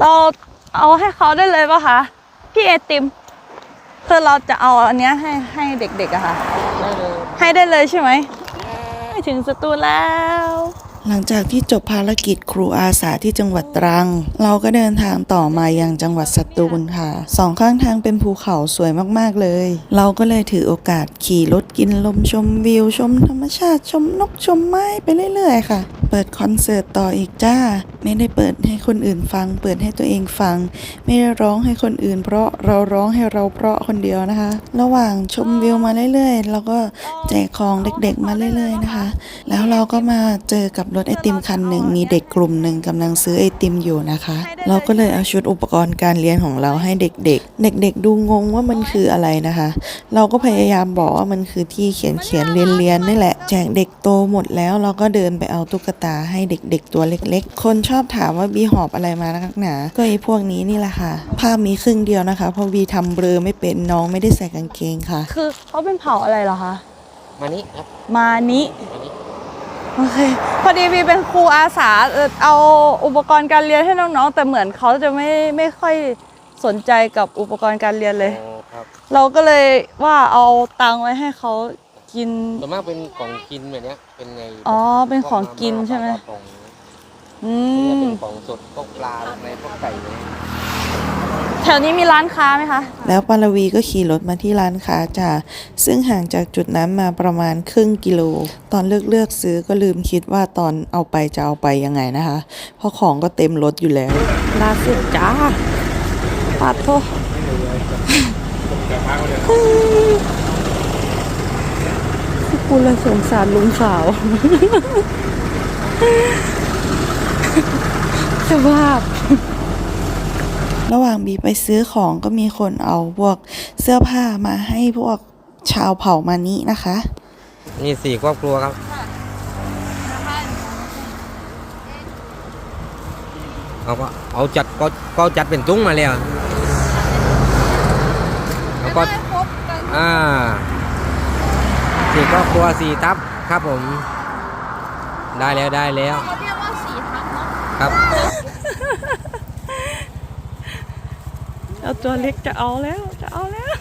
เราเอาให้เขาได้เลยปะคะพี่เอติมคือเราจะเอาอันเนี้ยให้ให้เด็กๆอะค่ะ ได้เลยให้ได้เลยใช่ไหม ถึงสตูลแล้ว หลังจากที่จบภารกิจครูอาสาที่จังหวัดตรัง เราก็เดินทางต่อมาอยังจังหวัดสตูลค่ะสองข้างทางเป็นภูเขาสวยมากๆเลย เราก็เลยถือโอกาสขี่รถกินลมชมวิวชมธรรมชาติชมนกชมไม้ไปเรื่อยๆ ค่ะ เปิดคอนเสิร์ตต่ออีกจ้า ไม่ได้เปิดให้คนอื่นฟัง เปิดให้ตัวเองฟัง ไม่ได้ร้องให้คนอื่น เพราะเราร้องให้เราเพราะคนเดียวนะคะ ระหว่างชมวิวมาเรื่อยๆเราก็แจกของเด็กๆมาเรื่อย ๆนะคะ แล้วเราก็มาเจอกับรถไอติมคันหนึ่งมีเด็กกลุ่มหนึ่งกำลังซื้อไอติมอยู่นะคะ เราก็เลยเอาชุดอุปกรณ์การเรียนของเราให้เด็กๆ เด็กๆ ดูงงว่ามันคืออะไรนะคะ เราก็พยายามบอกว่ามันคือที่เขียนเขียนเรียนเรียนๆนี่แหละแจกเด็กโตหมดแล้วเราก็เดินไปเอาตุ๊กตาให้เด็กๆ ตัวเล็กๆ คนชอบถามว่าบีหอบอะไรมานักหนา ก็ไอ้พวกนี้นี่แหละค่ะ ภาพมีครึ่งเดียวนะคะเพราะบีทำเบลอไม่เป็นน้องไม่ได้ใส่กางเกงค่ะ คือเขาเป็นเผ่าอะไรเหรอคะ มานี่ครับ มานิมานี่ โอเคพอดีบีเป็นครูอาสาเอ่อเอาอุปกรณ์การเรียนให้น้องๆ แต่เหมือนเขาจะไม่ไม่ค่อยสนใจกับอุปกรณ์การเรียนเลยโอ้ครับเราก็เลยว่าเอาตังค์ไว้ให้เขากิน ส่วนมากเป็นของกินแบบเนี้ยเป็นไงอ๋อเป็นของกินใช่ไหมพวกาาปลาปลาปองอืเนี่ยมเป็นของสดพวกปลาอะไรพวกไก่เนี่ยแถวนี้มีร้านค้าไหมคะ แล้วปารวีก็ขี่รถมาที่ร้านค้าจ้าซึ่งห่างจากจุดนั้นมาประมาณครึ่งกิโล ตอนเลือกเลือกซื้อก็ลืมคิดว่าตอนเอาไปจะเอาไปยังไงนะคะ เพราะของก็เต็มรถอยู่แล้วลาสุดจ้าปัดโทกูเลยสงสารลุงขาวสภาพ ระหว่างบีไปซื้อของก็มีคนเอาพวกเสื้อผ้ามาให้พวกชาวเผ่ามานินะคะนี่สี่ครอบครัวครับเอาก็เอาจัดก็ก็จัดเป็นตุ้งมาแล้วแล้วก็อ่าสี่ครอบครัวสี่ทับครับผม ได้แล้วได้แล้วเขาเรียกว่าสีทับเนาะครับ เอาตัวเล็กจะเอาแล้ว จะเอาแล้ว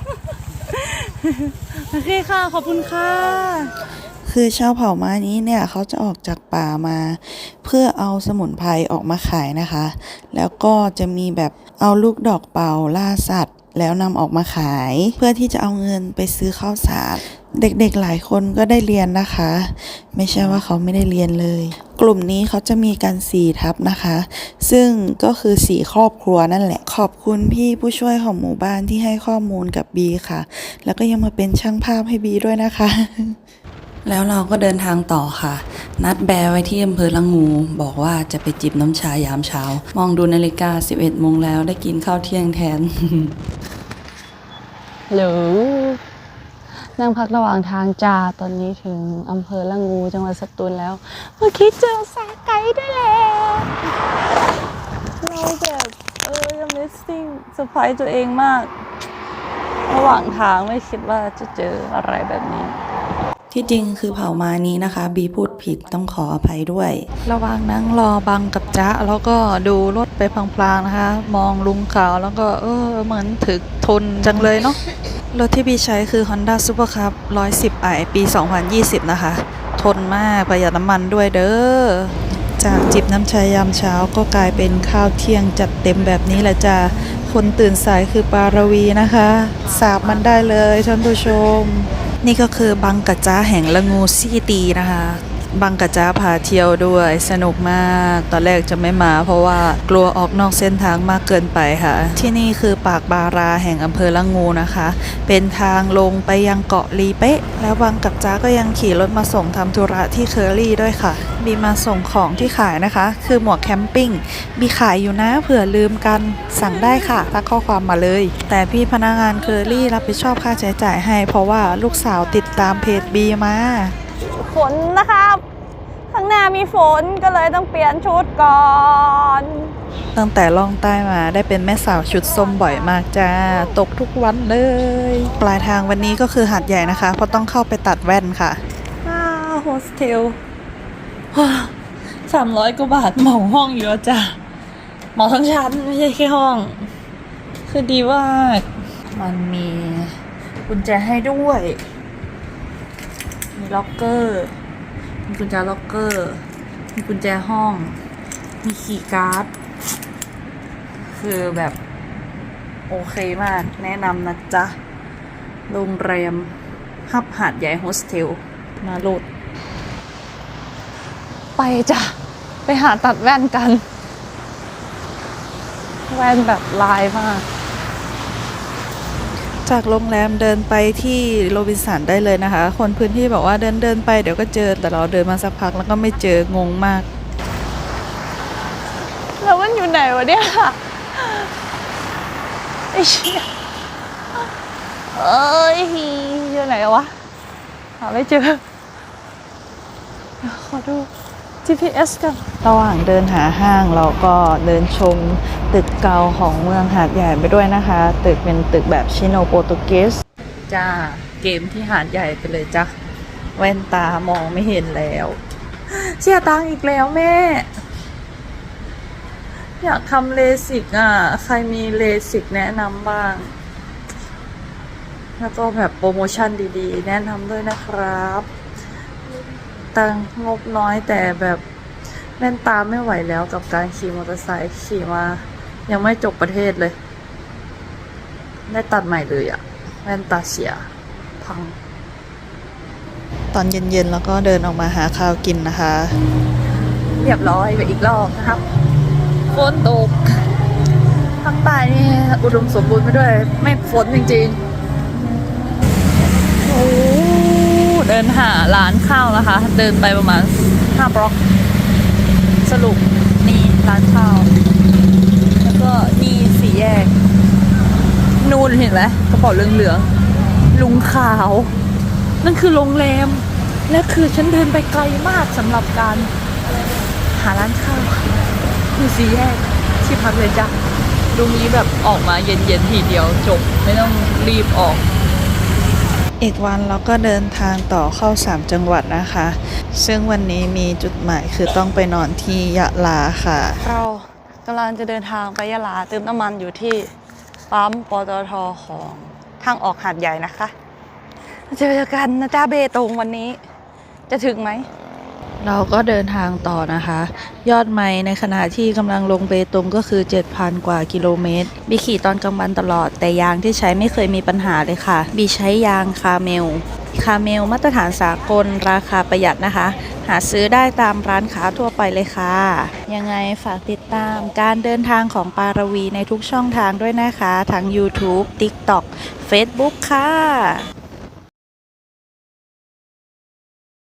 โอเคค่ะ ขอบคุณค่ะ คือชาวเผ่ามานี้เนี่ยเขาจะออกจากป่ามา เพื่อเอาสมุนไพรออกมาขายนะคะ แล้วก็จะมีแบบเอาลูกดอกเป่าล่าสัตว์ แล้วนำออกมาขาย เพื่อที่จะเอาเงินไปซื้อข้าวสารเด็กๆหลายคนก็ได้เรียนนะคะ ไม่ใช่ว่าเขาไม่ได้เรียนเลย กลุ่มนี้เขาจะมีกันสี่ทับนะคะ ซึ่งก็คือสี่ครอบครัวนั่นแหละ ขอบคุณพี่ผู้ช่วยของหมู่บ้านที่ให้ข้อมูลกับบีค่ะ แล้วก็ยังมาเป็นช่างภาพให้บีด้วยนะคะ แล้วเราก็เดินทางต่อค่ะ นัดแบร์ไว้ที่อำเภอละงู บอกว่าจะไปจิบน้ำชายามเช้า มองดูนาฬิกา 11โมงแล้วได้กินข้าวเที่ยงแทนหรือ นั่งพักระหว่างทางจ้าตอนนี้ถึงอำเภอละงูจังหวัดสตูลแล้ว เมื่อกี้เจอสาไก่ด้วยแหละเราแบบเออ amazing เซอร์ไพรส์ตัวเองมาก ระหว่างทางไม่คิดว่าจะเจออะไรแบบนี้ ที่จริงคือเผ่ามานี้นะคะ บีพูดผิดต้องขออภัยด้วย ระหว่างนั่งรอบังกับจ๊ะ แล้วก็ดูรถไปพลางๆนะคะ มองลุงขาวแล้วก็เออเหมือนถึกทนจังเลยเนาะ รถที่บีใช้คือ Honda Super Cup 110i ปี 2020 นะคะ ทนมากประหยัดน้ำมันด้วยเด้อ จากจิบน้ำชายามเช้าก็กลายเป็นข้าวเที่ยงจัดเต็มแบบนี้แหละจ้าคนตื่นสายคือปารวีนะคะ สาบมันได้เลยท่านผู้ชม นี่ก็คือบังกะจ้าแห่งละงูซี่ตีนะคะ บังกะจ้าพาเที่ยวด้วยสนุกมาก ตอนแรกจะไม่มา เพราะว่ากลัวออกนอกเส้นทางมากเกินไปค่ะ ที่นี่คือปากบาราแห่งอำเภอละงูนะคะ เป็นทางลงไปยังเกาะลีเป๊ะ แล้วบังกับจ้าก็ยังขี่รถมาส่งทำธุระที่เคอรี่ด้วยค่ะบีมาส่งของที่ขายนะคะ คือหมวกแคมปิ้งบีขายอยู่นะเผื่อลืมกันสั่งได้ค่ะทักข้อความมาเลย แต่พี่พนักงานเคอรี่รับผิดชอบค่าใช้จ่ายให้ เพราะว่าลูกสาวติดตามเพจบีมา ฝนนะครับ ข้างหน้ามีฝนก็เลยต้องเปลี่ยนชุดก่อน ตั้งแต่ล่องใต้มาได้เป็นแม่สาวชุดส้มบ่อยมากจ้า ตกทุกวันเลย ปลายทางวันนี้ก็คือหาดใหญ่นะคะ เพราะต้องเข้าไปตัดแว่นค่ะอ่าโฮสเทลสามร้อยกว่าบาทเหมาห้องอยู่แล้วจ้ะมอทั้งชั้นไม่ใช่แค่ห้อง คือดีมากมันมีกุญแจให้ด้วย มีล็อกเกอร์ มีกุญแจล็อกเกอร์ มีกุญแจห้อง มีคีย์การ์ด คือแบบ โอเคมาก แนะนำนะจ๊ะ โรงแรมฮับหาดใหญ่โฮสเทล มาโหลด ไปจ้ะ ไปหาตัดแว่นกัน แว่นแบบลายมาก จากโรงแรมเดินไปที่โรบินสันได้เลยนะคะ คนพื้นที่บอกว่าเดินเดินไปเดี๋ยวก็เจอแต่เราเดินมาสักพักแล้วก็ไม่เจองงมาก แล้วมันอยู่ไหนวะเนี่ยไอ้เชี่ยเอ้ยอยู่ไหนวะหาไม่เจอขอดู GPS กัน ระหว่างเดินหาห้างเราก็เดินชมตึกเก่าของเมืองหาดใหญ่ไปด้วยนะคะ ตึกเป็นตึกแบบชิโนโปรตุเกสจ้าเกมที่หาดใหญ่ไปเลยจ้ะแว่นตามองไม่เห็นแล้วเสียตังอีกแล้วแม่ อยากทำเลสิกอะ ใครมีเลสิกแนะนำบ้าง แล้วก็แบบโปรโมชั่นดีๆ แนะนำด้วยนะครับ ตังค์งบน้อยแต่แบบแว่นตาไม่ไหวแล้วกับการขี่มอเตอร์ไซค์ขี่มา ยังไม่จบประเทศเลย ได้ตัดใหม่เลยอะแว่นตาเสียพัง ตอนเย็นๆแล้วก็เดินออกมาหาข้าวกินนะคะ เรียบร้อยไปอีกรอบนะครับฝนตกภาคใต้นี่อุดมสมบูรณ์ไปด้วย ไม่ฝนจริงๆ นหาร้านข้าวนะคะ เดินไปประมาณ5บล็อก สรุปนี่ร้านข้าว แล้วก็นี่สี่แยก นูนเห็นไหมกระเป๋าเหลืองๆลุงขาว นั่นคือโรงแรม และคือฉันเดินไปไกลมากสำหรับการ หาร้านข้าวอยู่สี่แยกที่พักเลยจ้ะตรงนี้แบบออกมาเย็นๆทีเดียวจบ ไม่ต้องรีบออก อีกวันเราก็เดินทางต่อเข้า 3 จังหวัดนะคะ ซึ่งวันนี้มีจุดหมายคือต้องไปนอนที่ยะลาค่ะ เรากำลังจะเดินทางไปยะลาเติมน้ำมันอยู่ที่ปั๊มปตทของทางออกหาดใหญ่นะคะ เจอกันนะจ้าเบตงวันนี้ จะถึงไหม เราก็เดินทางต่อนะคะ ยอดไม้ในขณะที่กำลังลงเบตงก็คือ 7,000 กว่ากิโลเมตร บีขี่ตอนกลางวันตลอด แต่ยางที่ใช้ไม่เคยมีปัญหาเลยค่ะ บีใช้ยางคาเมล คาเมลมาตรฐานสากลราคาประหยัดนะคะ หาซื้อได้ตามร้านค้าทั่วไปเลยค่ะ ยังไงฝากติดตามการเดินทางของปารวีในทุกช่องทางด้วยนะคะ ทั้ง YouTube TikTok Facebook ค่ะ